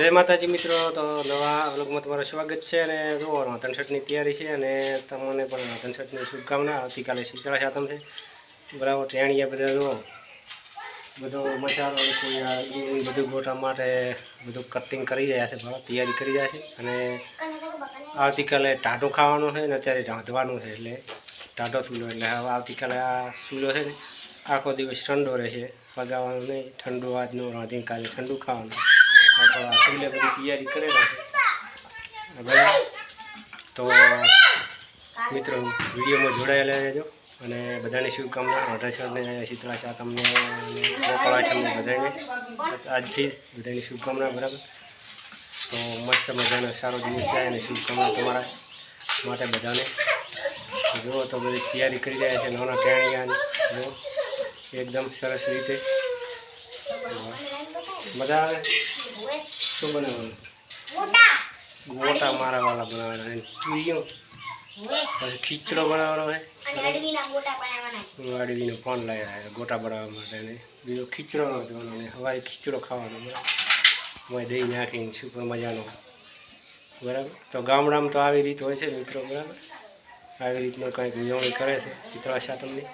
જય માતાજી મિત્રો, તો નવા વ્લોગમાં તમારું સ્વાગત છે અને જુઓ રતન તૈયારી છે અને તમને પણ શર્ટની શુભકામના, આવતીકાલે શીતળા સાતમ છે. બરાબર, ટેણીયા બધા જુઓ બધો મસાલો બધું ગોટા માટે બધું કટિંગ કરી રહ્યા છે, બરાબર, તૈયારી કરી રહ્યા છે. અને આવતીકાલે ટાઢું ખાવાનું છે ને અત્યારે રાંધવાનું છે એટલે ટાઢો ચૂલો એટલે હવે આવતીકાલે આ ચૂલો છે ને, આખો દિવસ ઠંડો રહેશે. લગાવવાનો નહીં, ઠંડુ આજનું રાંધીને કાલે ઠંડુ ખાવાનું. આ તો આ ચૂલે બધી તૈયારી કરે બરાબર તો મિત્રો વિડીયોમાં જોડાયેલા રહેજો અને બધાની શુભકામના અઢારસરને શીતળા શાહ તમને ગોપાળા તમને બધાને આજથી બધાની શુભકામના બરાબર તો મસ્ત મજાનો સારો દિવસ થાય અને શુભકામના તમારા માટે બધાને જુઓ તો બધી તૈયારી કરી રહ્યા છે નાના ટેણિયા જુઓ એકદમ સરસ રીતે મજા આવે શું બનાવવાનું? ગોટા. મારા વાળા બનાવવાના બીજો? પછી ખીચડો બનાવવાનો છે? અડવીનો ફોન લઈ છે ગોટા બનાવવા માટે બીજો ખીચડો નહોતો અને હવારે ખીચડો ખાવાનો બરાબર દહીં નાખીને સુપર મજાનો. બરાબર? તો ગામડામાં તો આવી રીત હોય છે મિત્રો બરાબર? આવી રીતનો કંઈક ઉજવણી કરે છે ચિત્રાશા તમને.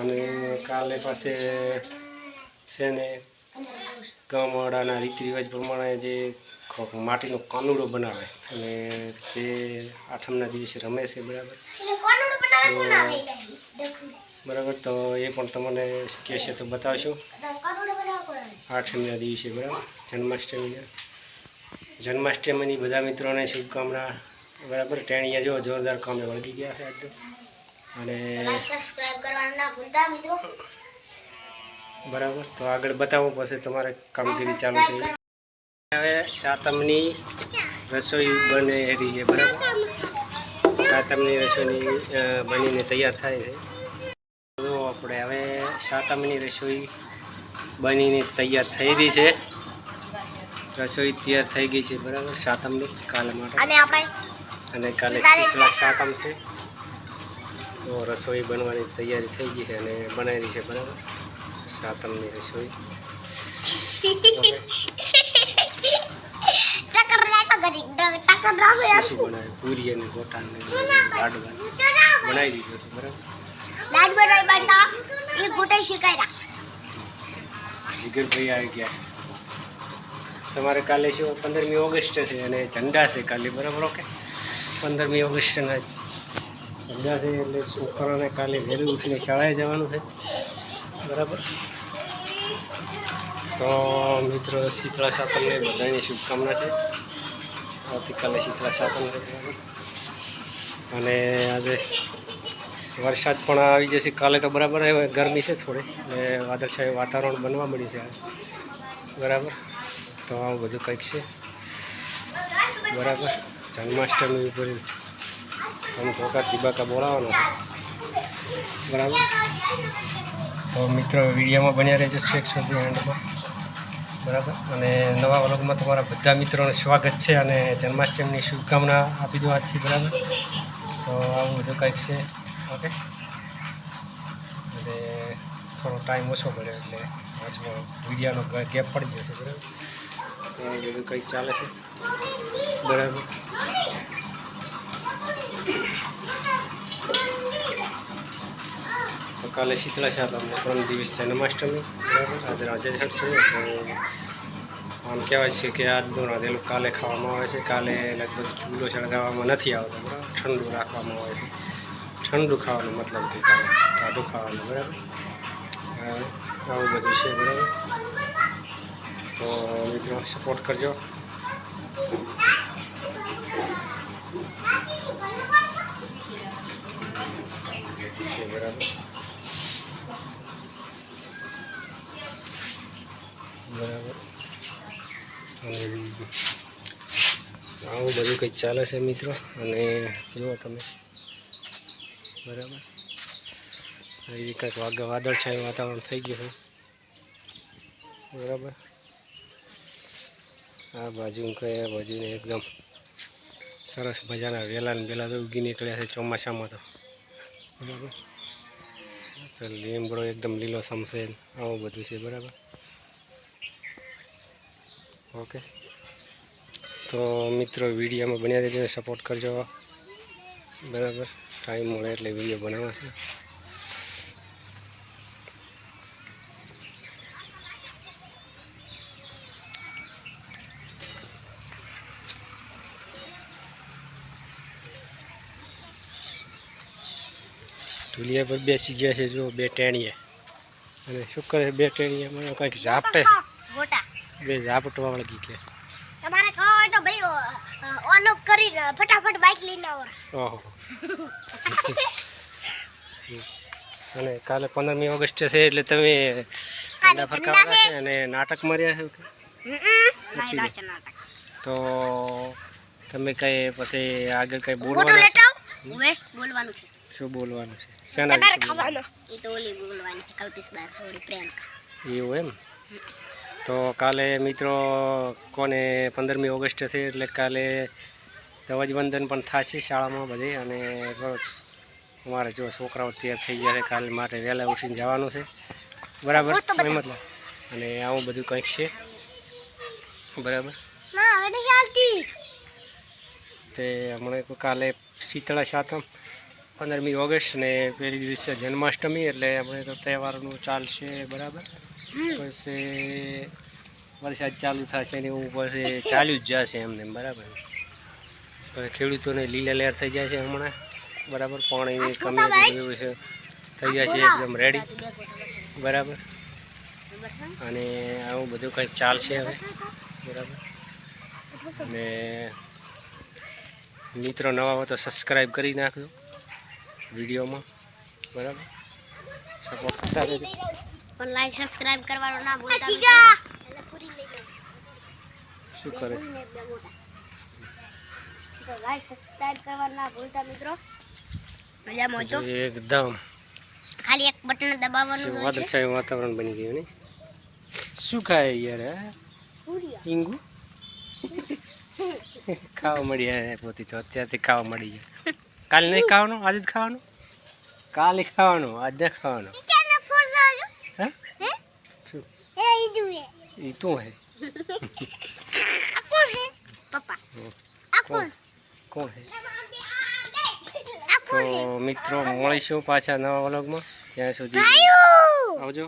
અને કાલે પાસે છે ને ગામવાળાના રીતિ રિવાજ પ્રમાણે જે માટીનો કાનુડો બનાવે અને તે આઠમના દિવસે રમે છે બરાબર? બરાબર તો એ પણ તમને કહેશે તો બતાવશું? આઠમના દિવસે બરાબર? જન્માષ્ટમીના. જન્માષ્ટમીની બધા મિત્રોને શુભકામના બરાબર? ટેણીયા જો જોરદાર કામે વળગી ગયા છે આજે અને સબસ્ક્રાઇબ કરવાનું ના ભૂલતા મિત્રો. બરાબર. તો આગળ બતાવો પછી તમારે કામગીરી ચાલુ થઈ. હવે સાતમની રસોઈ બને રહી છે બરાબર? સાતમની રસોઈ બનીને તૈયાર થાય છે. જો આપણે હવે સાતમની રસોઈ બનીને તૈયાર થઈ રહી છે. રસોઈ તૈયાર થઈ ગઈ છે બરાબર? સાતમની કાલે માટે. અને કાલે શીતળા સાતમ છે. તો રસોઈ બનવાની તૈયારી થઈ ગઈ છે અને બનાવી છે બરાબર? સાતમની રસોઈ પૂરી અને ગોટા લાડવા બનાવી દીધું છે બરાબર લાડ બનાવી બાંધા એ ગોટાઈ શીખાય જીગરભાઈ આવી ગયા. તમારે કાલે શું પંદરમી ઓગસ્ટ છે અને ઝંડા છે કાલે બરાબર ઓકે? પંદરમી ઓગસ્ટના ઝંડા છે એટલે છોકરાને કાલે વહેલું ઉઠીને શાળાએ જવાનું છે. બરાબર. તો મિત્રો શીતળા સાતમને બધાની શુભકામના છે. આવતીકાલે શીતળા સાતમ અને આજે વરસાદ પણ આવી જશે. કાલે તો બરાબર હવે ગરમી છે થોડી. એટલે વાદળછાયું વાતાવરણ બનવા મળ્યું છે બરાબર? તો આવું બધું કંઈક છે. બરાબર? જન્માષ્ટમી ઉપર તમે ધોકા ચીબાકા બોલાવવાનો. બરાબર? તો મિત્રો, વિડીયોમાં બન્યા રહેજો છેક સુધી એન્ડમાં બરાબર? અને નવા વ્લોગમાં તમારા બધા મિત્રોનું સ્વાગત છે અને જન્માષ્ટમીની શુભકામના આપી દો આજથી, બરાબર? તો આવું બધું કંઈક છે, ઓકે? અને થોડો ટાઈમ ઓછો મળ્યો એટલે વચમાં વિડીયાનો ગેપ પડી ગયો છે, બરાબર? તો બધું કંઈક ચાલે છે, બરાબર? કાલે શીતળા સાતમ પરમ દિવસ જન્માષ્ટમી બરાબર? આજે રાજે છે આમ કહેવાય છે કે આજનો રાંધેલું કાલે ખાવામાં આવે છે, કાલે લગભગ ચૂલો સળગાવવામાં નથી આવતો, બરાબર? ઠંડુ રાખવામાં આવે છે. ઠંડુ ખાવાનું મતલબ કે કાલે ટાઢું ખાવાનું, બરાબર? આવું બધું છે, બરાબર? તો મિત્રો સપોર્ટ કરજો. બરાબર અને આવું બધું કંઈક ચાલે છે મિત્રો. અને જુઓ તમે. બરાબર? હજી કંઈક વાદળછાયું વાતાવરણ થઈ ગયું બરાબર? આ બાજુ કયા બાજુને એકદમ સરસ મજાના વેલા ને વેલા તો ઉગી નીકળ્યા છે ચોમાસામાં તો. બરાબર? તો લીમડો એકદમ લીલો સમશે આવું બધું છે. બરાબર? ઓકે. તો મિત્રો, વિડીયોમાં બન્યા રહેજો સપોર્ટ કરજો. બરાબર? ટાઈમ મળે એટલે વીડિયો બનાવશે ઢુલિયા પર બેસી ગયા છે, જો બે ટેણીએ. અને શું કરે બે ટેણીએ? મને કંઈક ઝાપટે બે ઝાપટવા વળગી કે તમારે ખાવા હોય તો ભાઈ ઓન કરી ફટાફટ બાઇક લઈને આવો. ઓહો. અને કાલે પંદરમી ઓગસ્ટ છે એટલે તમે ઠંડા ફરકાવવાના છે. અને નાટક માર્યા છે તો તમે કઈ પછી આગળ કઈ બોલવાનું લેતા બોલવાનું છે. શું બોલવાનું છે? શેના એ તો ઓલી બોલવાની છે કલ્પિસ બાર થોડી પ્રેમ એવું એમ? તો કાલે મિત્રો કોને પંદરમી ઓગસ્ટ છે એટલે કાલે ધ્વજવંદન પણ થશે શાળામાં બધે અને અમારે જો છોકરાઓ તૈયાર થઈ ગયા છે કાલે માટે વહેલા ઉઠીને જવાનું છે. બરાબર? મતલબ? અને આવું બધું કંઈક છે? બરાબર? તે હમણાં કાલે શીતળા સાતમ પંદરમી ઓગસ્ટ ને પહેલી દિવસે જન્માષ્ટમી એટલે આપણે તો તહેવારનું ચાલશે બરાબર? પછી વરસાદ ચાલુ થશે ને એવું પછી ચાલ્યું જ જશે એમને બરાબર? પછી ખેડૂતોને લીલા લહેર થઈ જાય છે હમણાં. બરાબર પાણીની કમી એવું છે. થઈ જશે છે એકદમ રેડી બરાબર? અને આવું બધું કંઈક ચાલશે હવે. બરાબર? અને મિત્રો નવા હોય તો સબસ્ક્રાઈબ કરી નાખજો વિડીયોમાં. બરાબર? સપોર્ટ કરતા રહેજો પણ લાઈક સબસ્ક્રાઇબ કરવાનું ના ભૂલતા શું કરે તો લાઈક સબસ્ક્રાઇબ કરવાનું ના ભૂલતા મિત્રો મજામાં છો એકદમ ખાલી એક બટન દબાવવાનું શું હોય છે। વાદળછાયું વાતાવરણ બની ગયું ને શું ખાય યાર હે? પૂરિયા. ચીંગુ? ખાવા મળી જાય પોતી તો. અત્યારથી ખાવા મળી જાય. કાલે નહીં ખાવાનું? આજે જ ખાવાનું? કાલે ખાવાનું આજ ન ખાવાનું ટીચરને ફોર્સ આવજો. હે હે? શું એ ઈ જુએ. એ તું હે આ કોણ હે? પપ્પા. આ કોણ? કોણ હે તો મિત્રો મળીશું પાછા નવા વ્લોગમાં ત્યાં સુધી આવજો